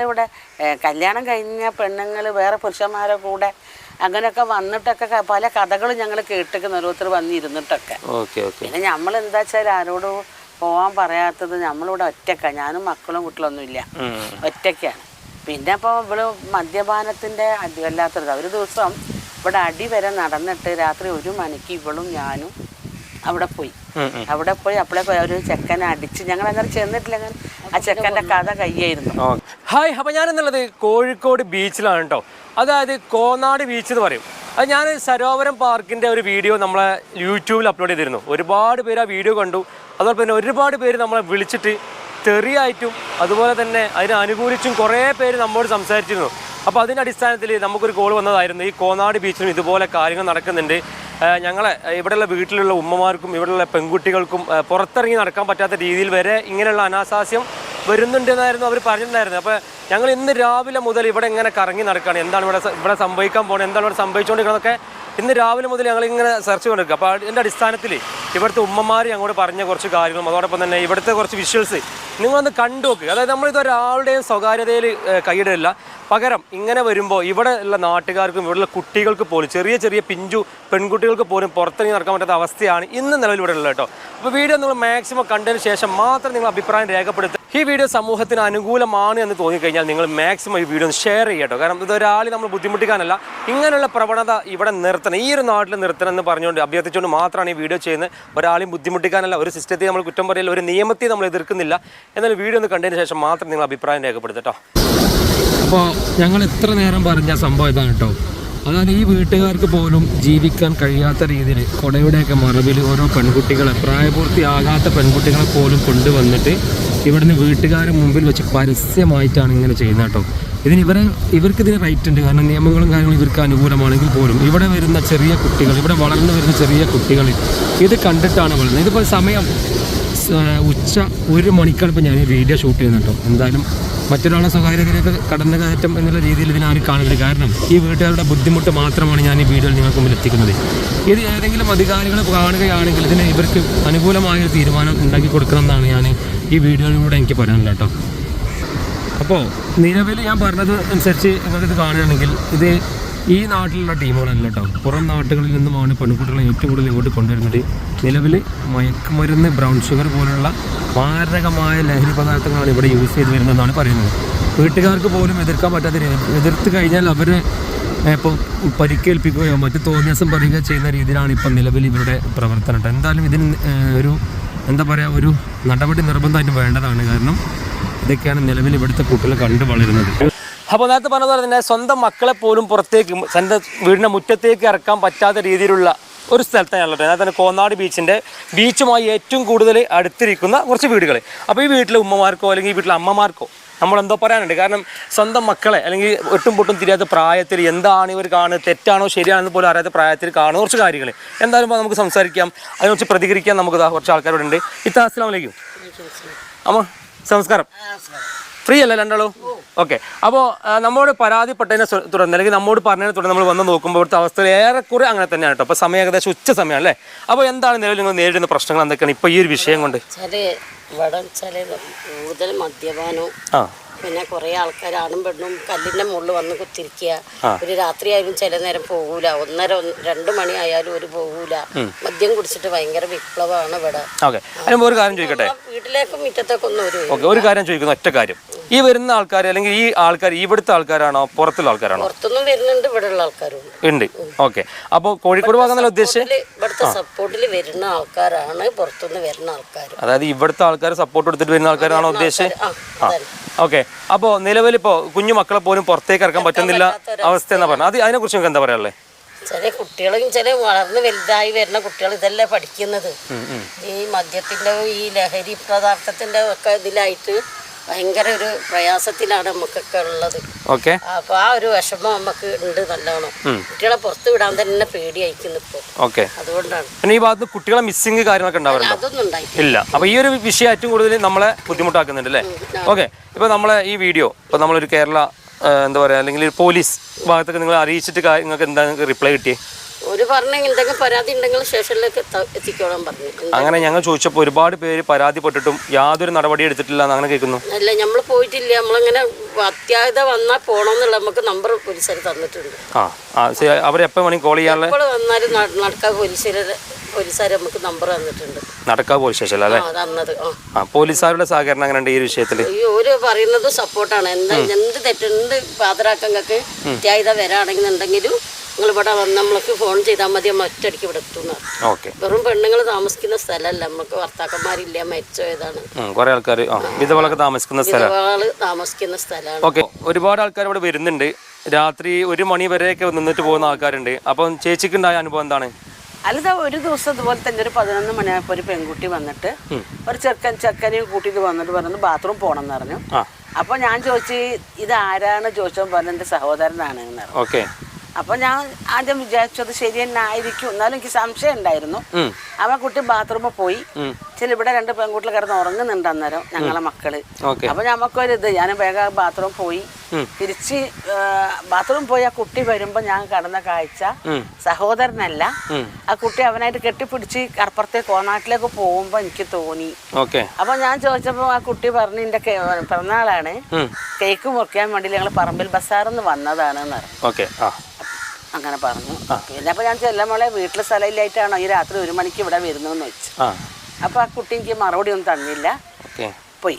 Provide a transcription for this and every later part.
ഞങ്ങളിവിടെ കല്യാണം കഴിഞ്ഞ പെണ്ണുങ്ങൾ വേറെ പുരുഷന്മാരെ കൂടെ അങ്ങനെയൊക്കെ വന്നിട്ടൊക്കെ പല കഥകളും ഞങ്ങൾ കേട്ടിരിക്കുന്ന. ഓരോരുത്തർ വന്നിരുന്നിട്ടൊക്കെ. പിന്നെ നമ്മൾ എന്താ വെച്ചാൽ ആരോടും പോവാൻ പറയാത്തത് നമ്മളിവിടെ ഒറ്റക്കാണ് ഞാനും മക്കളും കുട്ടികളൊന്നുമില്ല. ഒറ്റയ്ക്കാണ്. പിന്നെ അപ്പോൾ ഇവൾ മദ്യപാനത്തിന്റെ അടി വല്ലാത്തത് ഒരു ദിവസം ഇവിടെ അടി വരെ നടന്നിട്ട് രാത്രി ഒരു മണിക്ക് ഇവളും ഞാനും അവിടെ പോയി. അവിടെ പോയി അപ്പോഴേ ഒരു ചെക്കനെ അടിച്ച് ഞങ്ങൾ അങ്ങനെ ചെന്നിട്ടില്ല. ആ ചെക്കന്റെ കഥ കയ്യായിരുന്നു. ഹായ് അപ്പോൾ ഞാനെന്നുള്ളത് കോഴിക്കോട് ബീച്ചിലാണ് കേട്ടോ അതായത് കോന്നാട് ബീച്ച് എന്ന് പറയും. അത് ഞാൻ സരോവരം പാർക്കിന്റെ ഒരു വീഡിയോ നമ്മളെ യൂട്യൂബിൽ അപ്ലോഡ് ചെയ്തിരുന്നു. ഒരുപാട് പേര് ആ വീഡിയോ കണ്ടു. അതോടൊപ്പം തന്നെ ഒരുപാട് പേര് നമ്മളെ വിളിച്ചിട്ട് തെറിയായിട്ടും അതുപോലെ തന്നെ അതിനെ അനുകൂലിച്ചും കുറേ പേര് നമ്മോട് സംസാരിച്ചിരുന്നു. അപ്പോൾ അതിന്റെ അടിസ്ഥാനത്തിൽ നമുക്കൊരു കോൾ വന്നതായിരുന്നു. ഈ കോന്നാട് ബീച്ചിലും ഇതുപോലെ കാര്യങ്ങൾ നടക്കുന്നുണ്ട്. ഞങ്ങളെ ഇവിടെയുള്ള വീട്ടിലുള്ള ഉമ്മമാർക്കും ഇവിടെയുള്ള പെൺകുട്ടികൾക്കും പുറത്തിറങ്ങി നടക്കാൻ പറ്റാത്ത രീതിയിൽ വരെ ഇങ്ങനെയുള്ള അനാശാസ്യം വരുന്നുണ്ടെന്നായിരുന്നു അവർ പറഞ്ഞിട്ടുണ്ടായിരുന്നത്. അപ്പോൾ ഞങ്ങൾ ഇന്ന് രാവിലെ മുതൽ ഇവിടെ ഇങ്ങനെ കറങ്ങി നടക്കുകയാണ് എന്താണ് ഇവിടെ ഇവിടെ സംഭവിക്കാൻ പോകുന്നത് എന്താണ് ഇവിടെ സംഭവിച്ചുകൊണ്ടിരിക്കുന്നതൊക്കെ ഇന്ന് രാവിലെ മുതൽ ഞങ്ങൾ ഇങ്ങനെ സെർച്ച് കൊണ്ടിരിക്കുക അപ്പോൾ അതിന്റെ അടിസ്ഥാനത്തിൽ ഇവിടുത്തെ ഉമ്മമാർ ഞങ്ങളോട് പറഞ്ഞ കുറച്ച് കാര്യങ്ങളും അതോടൊപ്പം തന്നെ ഇവിടുത്തെ കുറച്ച് വിഷ്വൽസ് നിങ്ങളൊന്ന് കണ്ടു നോക്കുക അതായത് നമ്മളിത് ഒരാളുടെയും സ്വകാര്യതയിൽ കൈയിടില്ല പകരം ഇങ്ങനെ വരുമ്പോൾ ഇവിടെ ഉള്ള നാട്ടുകാർക്കും ഇവിടെയുള്ള കുട്ടികൾക്ക് പോലും ചെറിയ ചെറിയ പിഞ്ചു പെൺകുട്ടികൾക്ക് പോലും പുറത്തിറങ്ങി നടക്കാൻ പറ്റാത്ത അവസ്ഥയാണ് ഇന്ന് നിലവിൽ ഇവിടെ ഉള്ളത് കേട്ടോ. അപ്പോൾ വീഡിയോ നിങ്ങൾ മാക്സിമം കണ്ടതിന് ശേഷം മാത്രം നിങ്ങൾ അഭിപ്രായം രേഖപ്പെടുത്തുക. ഈ വീഡിയോ സമൂഹത്തിന് അനുകൂലമാണ് എന്ന് തോന്നിക്കഴിഞ്ഞാൽ നിങ്ങൾ മാക്സിമം ഈ വീഡിയോ ഷെയർ ചെയ്യട്ടോ കാരണം ഇതൊരാൾ നമ്മൾ ബുദ്ധിമുട്ടിക്കാനല്ല. ഇങ്ങനെയുള്ള പ്രവണത ഇവിടെ നിർത്തണം. ഈ ഒരു നാട്ടിൽ നിർത്തണം എന്ന് പറഞ്ഞുകൊണ്ട് അഭ്യർത്ഥിച്ചുകൊണ്ട് മാത്രമാണ് ഈ വീഡിയോ ചെയ്യുന്നത്. ഒരാളെയും ബുദ്ധിമുട്ടിക്കാനല്ല. ഒരു സിസ്റ്റത്തെ നമ്മൾ കുറ്റം പറയില്ല. ഒരു നിയമത്തെ നമ്മൾ എതിർക്കുന്നില്ല. എന്നാൽ വീഡിയോ ഒന്ന് കണ്ടതിന് ശേഷം മാത്രം നിങ്ങൾ അഭിപ്രായം രേഖപ്പെടുത്തട്ടോ അപ്പോൾ ഞങ്ങൾ ഇത്ര നേരം പറഞ്ഞ സംഭവം ഇതാണ് കേട്ടോ അതായത് ഈ വീട്ടുകാർക്ക് പോലും ജീവിക്കാൻ കഴിയാത്ത രീതിയിൽ കൊടയുടെയൊക്കെ മറവിൽ ഓരോ പെൺകുട്ടികളെ പ്രായപൂർത്തിയാകാത്ത പെൺകുട്ടികളെ പോലും കൊണ്ടുവന്നിട്ട് ഇവിടുന്ന് വീട്ടുകാരെ മുമ്പിൽ വെച്ച് പരസ്യമായിട്ടാണ് ഇങ്ങനെ ചെയ്യുന്നത് കേട്ടോ. ഇതിന് ഇവരെ ഇവർക്ക് ഇതിന് റൈറ്റ് ഉണ്ട്. കാരണം നിയമങ്ങളും കാര്യങ്ങളും ഇവർക്ക് അനുകൂലമാണെങ്കിൽ പോലും ഇവിടെ വരുന്ന ചെറിയ കുട്ടികൾ ഇവിടെ വളർന്നു വരുന്ന ചെറിയ കുട്ടികൾ ഇത് കണ്ടിട്ടാണ് വളരുന്നത് ഇതിപ്പോൾ സമയം ഉച്ച ഒരു മണിക്കാണ് ഇപ്പോൾ ഞാൻ വീഡിയോ ഷൂട്ട് ചെയ്യുന്നുണ്ടോ എന്തായാലും മറ്റൊരാളെ സ്വകാര്യതയിലേക്ക് കടന്നു കയറ്റം എന്നുള്ള രീതിയിൽ ഇതിനാരും കാണുന്നില്ല. കാരണം ഈ വീട്ടുകാരുടെ ബുദ്ധിമുട്ട് മാത്രമാണ് ഞാൻ ഈ വീഡിയോയിൽ നിങ്ങൾക്ക് മുമ്പിൽ എത്തിക്കുന്നത്. ഇത് ഏതെങ്കിലും അധികാരികൾ കാണുകയാണെങ്കിൽ ഇതിന് ഇവർക്ക് അനുകൂലമായ ഒരു തീരുമാനം ഉണ്ടാക്കി കൊടുക്കണം എന്നാണ് ഞാൻ ഈ വീഡിയോയിലൂടെ എനിക്ക് പറയാനുള്ളത് കേട്ടോ. അപ്പോൾ നിലവിൽ ഞാൻ പറഞ്ഞത് അനുസരിച്ച് നിങ്ങൾക്കിത് കാണുകയാണെങ്കിൽ ഇത് ഈ നാട്ടിലുള്ള ടീമുകളല്ല കേട്ടോ. പുറം നാട്ടുകളിൽ നിന്നുമാണ് പെൺകുട്ടികളെ ഏറ്റവും കൂടുതൽ ഇങ്ങോട്ട് കൊണ്ടുവരുന്നത്. നിലവിൽ മയക്കുമരുന്ന് ബ്രൗൺ ഷുഗർ പോലുള്ള മാരകമായ ലഹരി പദാർത്ഥങ്ങളാണ് ഇവിടെ യൂസ് ചെയ്ത് വരുന്നതെന്നാണ് പറയുന്നത്. വീട്ടുകാർക്ക് പോലും എതിർക്കാൻ പറ്റാത്ത എതിർത്ത് കഴിഞ്ഞാൽ അവരെ ഇപ്പോൾ പരിക്കേൽപ്പിക്കുകയോ മറ്റു തോന്നിയാസം പറയുകയോ ചെയ്യുന്ന രീതിയിലാണ് ഇപ്പം നിലവിൽ ഇവരുടെ പ്രവർത്തനം എന്തായാലും ഇതിന് ഒരു എന്താ പറയുക ഒരു നടപടി നിർബന്ധമായിട്ട് വേണ്ടതാണ്. കാരണം ഇതൊക്കെയാണ് നിലവിൽ ഇവിടുത്തെ കുട്ടികൾ കണ്ടു വളരുന്നത് അപ്പോൾ നേരത്തെ പറഞ്ഞതുപോലെ പോലെ തന്നെ സ്വന്തം മക്കളെ പോലും പുറത്തേക്ക് സ്വന്തം വീടിന്റെ മുറ്റത്തേക്ക് ഇറക്കാൻ പറ്റാത്ത രീതിയിലുള്ള ഒരു സ്ഥലത്താണുള്ളത് അതായത് തന്നെ കോന്നാട് ബീച്ചിന്റെ ബീച്ചുമായി ഏറ്റവും കൂടുതൽ അടുത്തിരിക്കുന്ന കുറച്ച് വീടുകൾ. അപ്പോൾ ഈ വീട്ടിലെ ഉമ്മമാർക്കോ അല്ലെങ്കിൽ ഈ വീട്ടിലെ അമ്മമാർക്കോ നമ്മളെന്തോ പറയാനുണ്ട്. കാരണം സ്വന്തം മക്കളെ അല്ലെങ്കിൽ ഒട്ടും പൊട്ടും തിരിയാത്ത പ്രായത്തിൽ എന്താണ് ഇവർ കാണുന്നത്? തെറ്റാണോ? ശരിയാണെന്ന് പോലും അറിയാത്ത പ്രായത്തിൽ കാണുന്ന കുറച്ച് കാര്യങ്ങൾ. എന്തായാലും നമുക്ക് സംസാരിക്കാം. അതിനെക്കുറിച്ച് പ്രതികരിക്കാൻ നമുക്ക് കുറച്ച് ആൾക്കാരോടുണ്ട്. ഇത്താ അസ്സാം വലൈക്കും അമ്മ നമസ്കാരം. ഫ്രീ അല്ലേ രണ്ടാളും? ഓക്കെ. അപ്പോൾ നമ്മോട് പരാതിപ്പെട്ടതിനെ തുടർന്ന് അല്ലെങ്കിൽ നമ്മോട് പറഞ്ഞതിനെ തുടർന്ന് നമ്മൾ വന്ന് നോക്കുമ്പോൾ ഇവിടുത്തെ അവസ്ഥ ഏറെക്കുറെ അങ്ങനെ തന്നെയാണ് കേട്ടോ. അപ്പോൾ സമയം ഏകദേശം ഉച്ച സമയമാണ് അല്ലേ? അപ്പോൾ എന്താണ് നിലവിൽ നിങ്ങൾ നേരിടുന്ന പ്രശ്നങ്ങൾ എന്തൊക്കെയാണ് ഇപ്പോൾ ഈ ഒരു വിഷയം കൊണ്ട്? കൂടുതൽ മദ്യപാനവും പിന്നെ കുറെ ആൾക്കാർ ആണും പെണ്ണും കല്ലിന്റെ മുകളിൽ വന്ന് കുത്തിരിക്കുക. ഒരു രാത്രിയായാലും ചില നേരം പോകൂല ഒന്നര രണ്ടു മണി ആയാലും ഒരു പോകൂല മദ്യം കുടിച്ചിട്ട് ഭയങ്കര വിപ്ലവമാണ് ഇവിടെ. ഒരു കാര്യം ചോദിക്കട്ടെ? വീട്ടിലേക്കും മുറ്റത്തേക്കൊന്നും ഒരു ഒരു കാര്യം ചോദിക്കുന്നു ഒറ്റ കാര്യം. ഈ വരുന്ന ആൾക്കാർ അല്ലെങ്കിൽ ഈ ആൾക്കാർ ഇവിടുത്തെ ആൾക്കാരാണോ പുറത്തുള്ള ആൾക്കാരാണോ? പുറത്തുനിന്നും വരുന്നുണ്ട് ഇവിടെ ഉള്ള ആൾക്കാരും. ഉണ്ട്. ഓക്കെ. അപ്പോൾ കോഴിക്കോട് ഭാഗം ഉദ്ദേശം ഇവിടുത്തെ സപ്പോർട്ടിൽ വരുന്ന ആൾക്കാരാണ് പുറത്തുനിന്ന് വരുന്ന ആൾക്കാർ അതായത് ഇവിടുത്തെ ആൾക്കാർ സപ്പോർട്ട് കൊടുത്തിട്ട് വരുന്ന ആൾക്കാരാണോ ഉദ്ദേശിച്ചത് ആ ഓക്കെ. അപ്പോൾ നിലവിലിപ്പോ കുഞ്ഞു മക്കളെ പോലും പുറത്തേക്ക് ഇറക്കാൻ പറ്റുന്നില്ല അവസ്ഥ എന്നാ പറഞ്ഞത്? അത് അതിനെക്കുറിച്ച് നിങ്ങൾക്ക് എന്താ പറയാനുള്ളത് ചെറിയ കുട്ടികളും ചില വളർന്ന് വലുതായി വരുന്ന കുട്ടികൾ ഇതല്ലേ പഠിക്കുന്നത്. ഈ മദ്യത്തിന്റെ ഈ ലഹരി പദാർത്ഥത്തിന്റെ ഒക്കെ ഇതിലായിട്ട് ഭയങ്കര ഒരു പ്രയാസത്തിലാണ് നമുക്കൊക്കെ ഉള്ളത്. ഓക്കെ. അപ്പൊ ആ ഒരു വിഷമം നമുക്ക് ഉണ്ട് നല്ലോണം. കുട്ടികളെ പുറത്ത് വിടാൻ തന്നെ പേടി അയക്കുന്നു ഇപ്പൊ. ഓക്കെ. അതുകൊണ്ടാണ്. പിന്നെ ഈ ഭാഗത്ത് കുട്ടികളെ മിസ്സിംഗ് കാര്യങ്ങളൊക്കെ ഉണ്ടാവാറുണ്ടോ? അതൊന്നും ഉണ്ടായിട്ടില്ല. ഇല്ല. അപ്പൊ ഈ ഒരു വിഷയം ഏറ്റവും കൂടുതൽ നമ്മളെ ബുദ്ധിമുട്ടാക്കുന്നുണ്ട് അല്ലേ? ഓക്കെ. ഇപ്പൊ നമ്മളെ ഈ വീഡിയോ ഇപ്പൊ നമ്മളൊരു കേരള എന്താ പറയാ അല്ലെങ്കിൽ പോലീസ് ഭാഗത്തൊക്കെ നിങ്ങൾ അറിയിച്ചിട്ട് നിങ്ങൾക്ക് എന്താ റിപ്ലൈ കിട്ടിയേ? ഒരു പറഞ്ഞ എന്തെങ്കിലും പരാതി ഉണ്ടെങ്കിൽ സ്റ്റേഷനിലേക്ക് എത്തിക്കോളാൻ പറഞ്ഞു. അങ്ങനെ ഞങ്ങൾ ചോദിച്ചപ്പോൾ ഒരുപാട് പേര് പരാതിപ്പെട്ടിട്ടും യാതൊരു നടപടി എടുത്തിട്ടില്ല എന്ന് അങ്ങനെ കേൾക്കുന്നു. അല്ല നമ്മൾ പോയിട്ടില്ല. നമ്മളിങ്ങനെ അത്യാഹിത വന്നാൽ പോകണമെന്നുള്ള നമുക്ക് നമ്പർ പോലീസുകാർ തന്നിട്ടുണ്ട്. ആ അവരെപ്പോൾ വേണമെങ്കിൽ കോൾ ചെയ്യാൻ വന്നാലും ന- നടക്കാൻ പോലീസുകാർ പോലീസുകാർ നമുക്ക് നമ്പർ തന്നിട്ടുണ്ട്. നടക്കാ പോലീസ് സ്റ്റേഷൻ അല്ലേ? തന്നത്. ആ. പോലീസുകാരുടെ സഹകരണം അങ്ങനെയുണ്ട് ഈ വിഷയത്തിൽ ഈ ഒരു പറയുന്നത് സപ്പോർട്ടാണ് എന്താ എന്ത് തെറ്റുണ്ട് പാതരാക്കങ്ങൾക്ക് അത്യാഹിത വരാണെന്നുണ്ടെങ്കിലും നിങ്ങൾ ഇവിടെ വന്ന് നമ്മൾക്ക് ഫോൺ ചെയ്താൽ മതി നമ്മൾ ഒറ്റയടിക്ക് ഇവിടെ എത്തുന്ന ഓക്കെ. വെറും പെണ്ണുങ്ങൾ താമസിക്കുന്ന സ്ഥലമല്ല നമുക്ക് ഭർത്താക്കന്മാരില്ല മരിച്ചോയതാണ് കുറേ ആൾക്കാർ വിധവകളൊക്കെ താമസിക്കുന്ന സ്ഥലം. താമസിക്കുന്ന സ്ഥലമാണ്. ഓക്കെ ഒരുപാട് ആൾക്കാർ ഇവിടെ വരുന്നുണ്ട്. രാത്രി ഒരു മണി വരെയൊക്കെ നിന്നിട്ട് പോകുന്ന ആൾക്കാരുണ്ട്. അപ്പം ചേച്ചിക്ക് ഉണ്ടായ അനുഭവം എന്താണ്? അല്ലത ഒരു ദിവസം ഇതുപോലെ തന്നെ ഒരു പതിനൊന്ന് മണിയായപ്പോൾ ഒരു പെൺകുട്ടി വന്നിട്ട് ഒരു ചെറുക്കൻ ചെറുക്കനെയും കൂട്ടിയിട്ട് വന്നിട്ട് പറഞ്ഞു ബാത്റൂം പോകണം എന്ന് പറഞ്ഞു അപ്പൊ അപ്പോൾ ഞാൻ ചോദിച്ചു ഇത് ആരാണ് ചോദിച്ചപ്പോൾ പറഞ്ഞു എന്റെ സഹോദരനാണ് എന്ന് പറഞ്ഞു. ഓക്കെ. അപ്പോൾ ഞാൻ ആദ്യം വിചാരിച്ചത് ശരി തന്നെ ആയിരിക്കും. എന്നാലും എനിക്ക് സംശയം ഉണ്ടായിരുന്നു. അവ അവൻ കുട്ടി ബാത്റൂമിൽ പോയി. ചില ഇവിടെ രണ്ട് പെൺകുട്ടികൾ കിടന്ന് ഉറങ്ങുന്നുണ്ട് അന്നേരം ഞങ്ങളെ മക്കൾ. അപ്പൊ ഞമ്മക്കൊരു ഇത് ഞാൻ വേഗം ബാത്റൂം പോയി. തിരിച്ച് ബാത്റൂം പോയി ആ കുട്ടി വരുമ്പോ ഞാൻ കടന്ന കാഴ്ച സഹോദരനല്ല. ആ കുട്ടി അവനായിട്ട് കെട്ടിപ്പിടിച്ച് കടപ്പുറത്തെ കോനാട്ടിലേക്ക് പോകുമ്പോ എനിക്ക് തോന്നി. അപ്പൊ ഞാൻ ചോദിച്ചപ്പോ ആ കുട്ടി പറഞ്ഞു എന്റെ പിറന്നാളാണ്. കേക്ക് മുറിക്കാൻ വേണ്ടി ഞങ്ങൾ പറമ്പിൽ ബസാറിന്ന് വന്നതാണ് എന്ന് പറഞ്ഞു. അങ്ങനെ പറഞ്ഞു. പിന്നെ അപ്പൊ ഞാൻ ചെല്ലമോളെ വീട്ടിൽ സ്ഥലമില്ലായിട്ടാണോ? ഈ രാത്രി ഒരു മണിക്ക് ഇവിടെ വരുന്നതെന്ന് വെച്ചു. അപ്പൊ ആ കുട്ടി എനിക്ക് മറുപടി ഒന്നും തന്നില്ല. പോയി.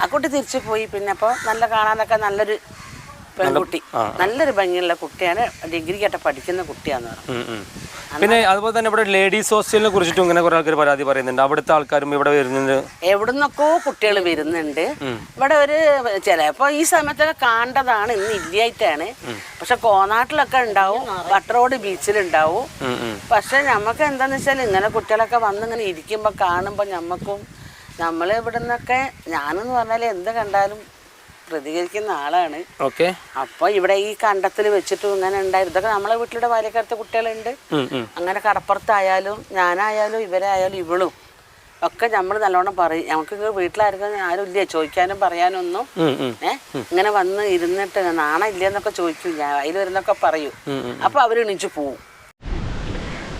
ആ കുട്ടി തിരിച്ചു പോയി. പിന്നെ അപ്പോൾ നല്ല കാണാനൊക്കെ നല്ലൊരു പെൺകുട്ടി. നല്ലൊരു ഭംഗിയുള്ള കുട്ടിയാണ്. ഡിഗ്രിക്കൊക്കെ പഠിക്കുന്ന കുട്ടിയാന്ന് പറഞ്ഞു. പിന്നെ അതുപോലെ തന്നെ ഇവിടെ ലേഡീസ് ഹോസ്റ്റലിനെ കുറിച്ചിട്ടും ഇങ്ങനെ കുറെ ആൾക്കാർ പരാതി പറയുന്നുണ്ട്. അവിടുത്തെ ആൾക്കാരും ഇവിടെ വരുന്നുണ്ട്. എവിടുന്നൊക്കെ കുട്ടികൾ വരുന്നുണ്ട്. ഇവിടെ ഒരു ചിലപ്പോ ഈ സമയത്തൊക്കെ കാണേണ്ടതാണ് ഇന്ന് ഇല്ലായിട്ടാണ്. പക്ഷെ കോനാട്ടിലൊക്കെ ഉണ്ടാവും. വട്ടറോഡ് ബീച്ചിലുണ്ടാവും. പക്ഷെ നമുക്ക് എന്താന്ന് വെച്ചാൽ ഇങ്ങനെ കുട്ടികളൊക്കെ വന്ന് ഇങ്ങനെ ഇരിക്കുമ്പോ കാണുമ്പോ ഞമ്മക്കും നമ്മൾ ഇവിടെ നിന്നൊക്കെ ഞാനെന്ന് പറഞ്ഞാൽ എന്ത് കണ്ടാലും പ്രതികരിക്കുന്ന ആളാണ്. ഓക്കെ. അപ്പൊ ഇവിടെ ഈ കണ്ടത്തിൽ വെച്ചിട്ടും ഇങ്ങനെ ഉണ്ടായിരുന്നു. ഇതൊക്കെ നമ്മളെ വീട്ടിലൂടെ ബാല്യക്കാലത്തെ കുട്ടികളുണ്ട്. അങ്ങനെ കടപ്പുറത്തായാലും ഞാനായാലും ഇവരായാലും ഇവളും ഒക്കെ നമ്മൾ നല്ലോണം പറയും. നമുക്ക് വീട്ടിലാർക്കും ആരും ഇല്ല? ചോദിക്കാനും പറയാനൊന്നും. ഏ? ഇങ്ങനെ വന്ന് ഇരുന്നിട്ട് നാണ ഇല്ലെന്നൊക്കെ ചോദിക്കും. ഞാൻ അതിൽ വരുന്നൊക്കെ പറയും. അപ്പൊ അവർ എണീച്ച് പോവും.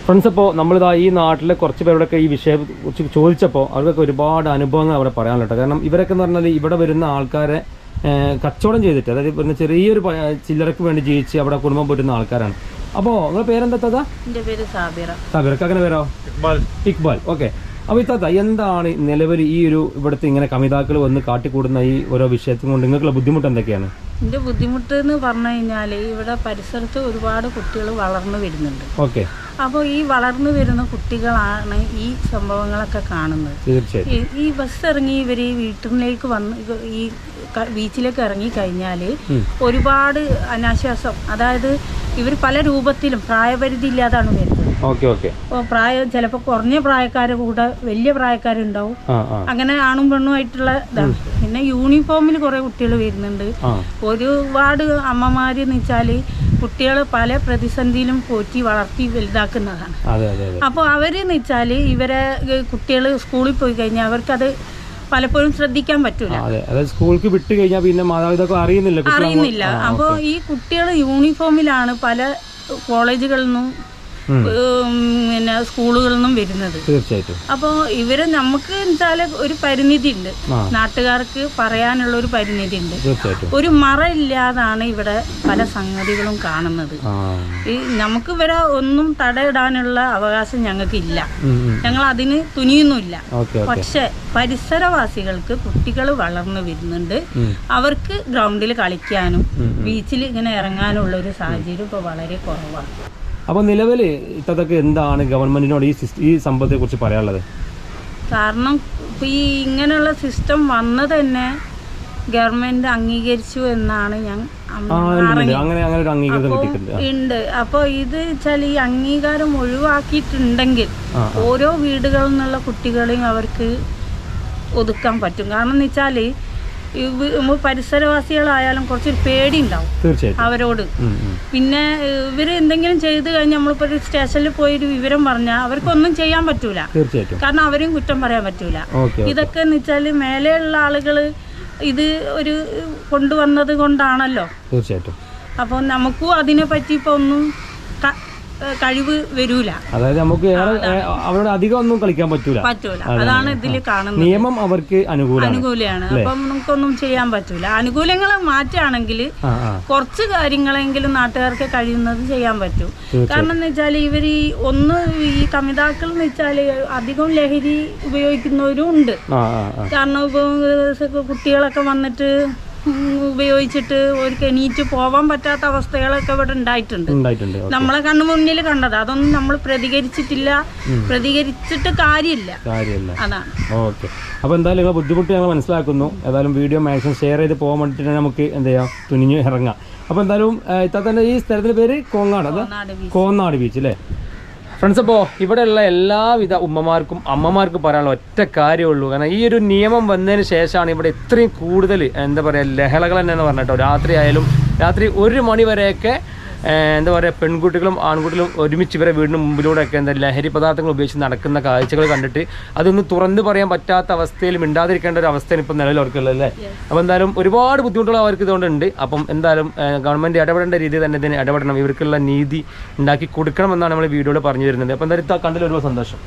ഫ്രണ്ട്സ് അപ്പോൾ നമ്മളിതാ ഈ നാട്ടിലെ കുറച്ച് പേരോടൊക്കെ ഈ വിഷയം കുറിച്ച് ചോദിച്ചപ്പോൾ അവർക്കൊക്കെ ഒരുപാട് അനുഭവങ്ങൾ അവിടെ പറയാനുള്ളൂ കേട്ടോ കാരണം ഇവരൊക്കെ എന്ന് പറഞ്ഞാൽ ഇവിടെ വരുന്ന ആൾക്കാരെ കച്ചവടം ചെയ്തിട്ട് അതായത് പിന്നെ ചെറിയൊരു ചില്ലറക്ക് വേണ്ടി ജീവിച്ച് അവിടെ കുടുംബം പോറ്റുന്ന ആൾക്കാരാണ്. അപ്പോൾ നിങ്ങളുടെ പേരെന്താ താത്ത? എന്റെ പേര് സാബിറ. തബിറക്ക് അങ്ങനെ പേരോ? ഇക്ബാൽ. ഓക്കെ. അപ്പോൾ ഇത്താത്ത എന്താണ് നിലവിൽ ഈ ഒരു ഇവിടുത്തെ ഇങ്ങനെ കമിതാക്കൾ വന്ന് കാട്ടിക്കൂടുന്ന ഈ ഓരോ വിഷയത്തിൽ കൊണ്ട് നിങ്ങൾക്കുള്ള ബുദ്ധിമുട്ട് എന്തൊക്കെയാണ്? എന്റെ ബുദ്ധിമുട്ട് എന്ന് പറഞ്ഞു കഴിഞ്ഞാൽ ഇവിടെ പരിസരത്ത് ഒരുപാട് കുട്ടികൾ വളർന്നു വരുന്നുണ്ട്. ഓക്കെ. അപ്പോൾ ഈ വളർന്നു വരുന്ന കുട്ടികളാണ് ഈ സംഭവങ്ങളൊക്കെ കാണുന്നത്. തീർച്ചയായും ഈ- ബസ് ഇറങ്ങി ഇവർ ഈ വീട്ടിലേക്ക് വന്ന് ഈ ബീച്ചിലേക്ക് ഇറങ്ങി കഴിഞ്ഞാൽ ഒരുപാട് അനാശ്വാസം. അതായത് ഇവർ പല രൂപത്തിലും പ്രായപരിധി ഇല്ലാതാണ് വരുന്നത്. Okay okay. അപ്പോൾ പ്രായം ചിലപ്പോൾ കുറഞ്ഞ പ്രായക്കാരെ കൂടെ വലിയ പ്രായക്കാരുണ്ടാവും. അങ്ങനെ ആണും പെണ്ണും ആയിട്ടുള്ള ഇതാണ് പിന്നെ യൂണിഫോമിൽ കുറേ കുട്ടികൾ വരുന്നുണ്ട്. ഒരുപാട് അമ്മമാർ എന്ന് വെച്ചാൽ കുട്ടികൾ പല പ്രതിസന്ധിയിലും പോറ്റി വളർത്തി വലുതാക്കുന്നതാണ്. അപ്പോൾ അവരെന്ന് വെച്ചാൽ ഇവരെ കുട്ടികൾ സ്കൂളിൽ പോയി കഴിഞ്ഞാൽ അവർക്കത് പലപ്പോഴും ശ്രദ്ധിക്കാൻ പറ്റൂല. സ്കൂൾക്ക് വിട്ട് കഴിഞ്ഞാൽ പിന്നെ മാതാപിതാക്കൾ അറിയുന്നില്ല അറിയുന്നില്ല. അപ്പോൾ ഈ കുട്ടികൾ യൂണിഫോമിലാണ് പല കോളേജുകളിൽ നിന്നും പിന്നെ സ്കൂളുകളിൽ നിന്നും വരുന്നത്. തീർച്ചയായിട്ടും. അപ്പോൾ ഇവർ നമുക്ക് എന്താ ഒരു പരിമിതി ഉണ്ട്. നാട്ടുകാർക്ക് പറയാനുള്ള ഒരു പരിമിതി ഉണ്ട് ഒരു മറ ഇല്ലാതാണ് ഇവിടെ പല സംഗതികളും കാണുന്നത്. ഈ നമുക്ക് ഇവരെ ഒന്നും തടയിടാനുള്ള അവകാശം ഞങ്ങൾക്കില്ല. ഞങ്ങൾ അതിന് ഓക്കെ പക്ഷെ പരിസരവാസികൾക്ക് കുട്ടികൾ വളർന്നു വരുന്നുണ്ട്. അവർക്ക് ഗ്രൗണ്ടിൽ കളിക്കാനും ബീച്ചിൽ ഇങ്ങനെ ഇറങ്ങാനുള്ള ഒരു സാഹചര്യം ഇപ്പോൾ വളരെ കുറവാണ്. അപ്പോൾ നിലവിൽ ഇത്തതൊക്കെ എന്താണ് ഗവൺമെന്റിനോട് ഈ ഈ സംഭവത്തെ കുറിച്ച് പറയാനുള്ളത്? കാരണം ഈ ഇങ്ങനെയുള്ള സിസ്റ്റം വന്നത് തന്നെ ഗവൺമെന്റ് അംഗീകരിച്ചു എന്നാണ് ഞാൻ ഉണ്ട്, അപ്പോൾ ഉണ്ട്. അപ്പോൾ ഇത് വെച്ചാൽ ഈ അംഗീകാരം ഒഴിവാക്കിയിട്ടുണ്ടെങ്കിൽ ഓരോ വീടുകളിൽ നിന്നുള്ള കുട്ടികളെയും അവർക്ക് ഒതുക്കാൻ പറ്റും. കാരണം എന്ന് വെച്ചാൽ പരിസരവാസികളായാലും കുറച്ചൊരു പേടി ഉണ്ടാവും തീർച്ചയായിട്ടും. അവരോട്. പിന്നെ ഇവർ എന്തെങ്കിലും ചെയ്ത് കഴിഞ്ഞാൽ നമ്മളിപ്പോൾ ഒരു സ്റ്റേഷനിൽ പോയി ഒരു വിവരം പറഞ്ഞാൽ അവർക്കൊന്നും ചെയ്യാൻ പറ്റൂല. തീർച്ചയായിട്ടും. കാരണം അവരും കുറ്റം പറയാൻ പറ്റൂല. ഇതൊക്കെ എന്ന് വെച്ചാൽ മേലെയുള്ള ആളുകൾ ഇത് ഒരു കൊണ്ടുവന്നത് കൊണ്ടാണല്ലോ. തീർച്ചയായിട്ടും. അപ്പോൾ നമുക്കും അതിനെ പറ്റി ഇപ്പോൾ ഒന്നും കഴിവ് വരൂല. അതായത് നമുക്ക് അവരോട് അധികം ഒന്നും കളിക്കാൻ പറ്റൂല. പറ്റൂല. അതാണ്. ഇതിൽ കാണുന്നത്. നിയമം അവർക്ക് അനുകൂലമാണ് അനുകൂലമാണ് അപ്പം നമുക്കൊന്നും ചെയ്യാൻ പറ്റൂല. അനുകൂലങ്ങൾ മാറ്റുകയാണെങ്കിൽ കുറച്ച് കാര്യങ്ങളെങ്കിലും നാട്ടുകാർക്ക് കഴിയുന്നത് ചെയ്യാൻ പറ്റും. കാരണം എന്ന് വെച്ചാൽ ഇവർ ഈ ഒന്ന് ഈ കമിതാക്കൾ എന്ന് വെച്ചാൽ അധികം ലഹരി ഉപയോഗിക്കുന്നവരും ഉണ്ട്. കാരണം ഇപ്പോൾ കുട്ടികളൊക്കെ വന്നിട്ട് ഉപയോഗിച്ചിട്ട് ഒരു എണീറ്റ് പോവാൻ പറ്റാത്ത അവസ്ഥകളൊക്കെ ഇവിടെ ഉണ്ടായിട്ടുണ്ട്. നമ്മളെ കണ്ണു മുന്നിൽ കണ്ടത്. അതൊന്നും നമ്മൾ പ്രതികരിച്ചിട്ടില്ല. പ്രതികരിച്ചിട്ട് കാര്യമില്ല. കാര്യമല്ല. അതാണ്. ഓക്കെ. അപ്പോൾ എന്തായാലും ബുദ്ധിമുട്ട് ഞങ്ങൾ മനസ്സിലാക്കുന്നു. ഏതായാലും വീഡിയോ മാക്സിമം ഷെയർ ചെയ്ത് പോകാൻ വേണ്ടിയിട്ട് നമുക്ക് എന്ത് ചെയ്യാം? തുനിഞ്ഞു ഇറങ്ങാം. അപ്പോൾ എന്തായാലും തന്നെ ഈ സ്ഥലത്തിന്റെ പേര് കോങ്ങാട് അതാ കോങ്ങാട് കോന്നാട് ബീച്ച് അല്ലേ? ഫ്രണ്ട്സ് അപ്പോൾ ഇവിടെയുള്ള എല്ലാവിധ ഉമ്മമാർക്കും അമ്മമാർക്കും പറയാനുള്ള ഒറ്റ കാര്യമുള്ളൂ. കാരണം ഈ ഒരു നിയമം വന്നതിന് ശേഷമാണ് ഇവിടെ ഇത്രയും കൂടുതൽ എന്താ പറയുക ലഹളകൾ തന്നെ പറഞ്ഞിട്ടോ. രാത്രി ആയാലും രാത്രി ഒരു മണി വരെയൊക്കെ ഏഹ്, എന്താ പറയുക പെൺകുട്ടികളും ആൺകുട്ടികളും ഒരുമിച്ച് ഇവരെ വീടിന് മുമ്പിലൂടെയൊക്കെ എന്താ ലഹരി പദാർത്ഥങ്ങൾ ഉപയോഗിച്ച് നടക്കുന്ന കാഴ്ചകൾ കണ്ടിട്ട് അതൊന്നും തുറന്നു പറയാൻ പറ്റാത്ത അവസ്ഥയിൽ മിണ്ടാതിരിക്കേണ്ട ഒരു അവസ്ഥയാണ് ഇപ്പം നിലവിൽ അവർക്കുള്ളത് അല്ലേ? അപ്പോൾ എന്തായാലും ഒരുപാട് ബുദ്ധിമുട്ടുകൾ അവർക്ക് ഇതുകൊണ്ടുണ്ട്. അപ്പം എന്തായാലും ഗവൺമെന്റ് ഇടപെടേണ്ട രീതിയിൽ തന്നെ ഇതിന് ഇടപെടണം. ഇവർക്കുള്ള നീതി ഉണ്ടാക്കി കൊടുക്കണം എന്നാണ് നമ്മൾ വീഡിയോയിൽ പറഞ്ഞു വരുന്നത്. അപ്പോൾ എന്തായാലും കണ്ടതിൽ ഒരുപാട് സന്തോഷം.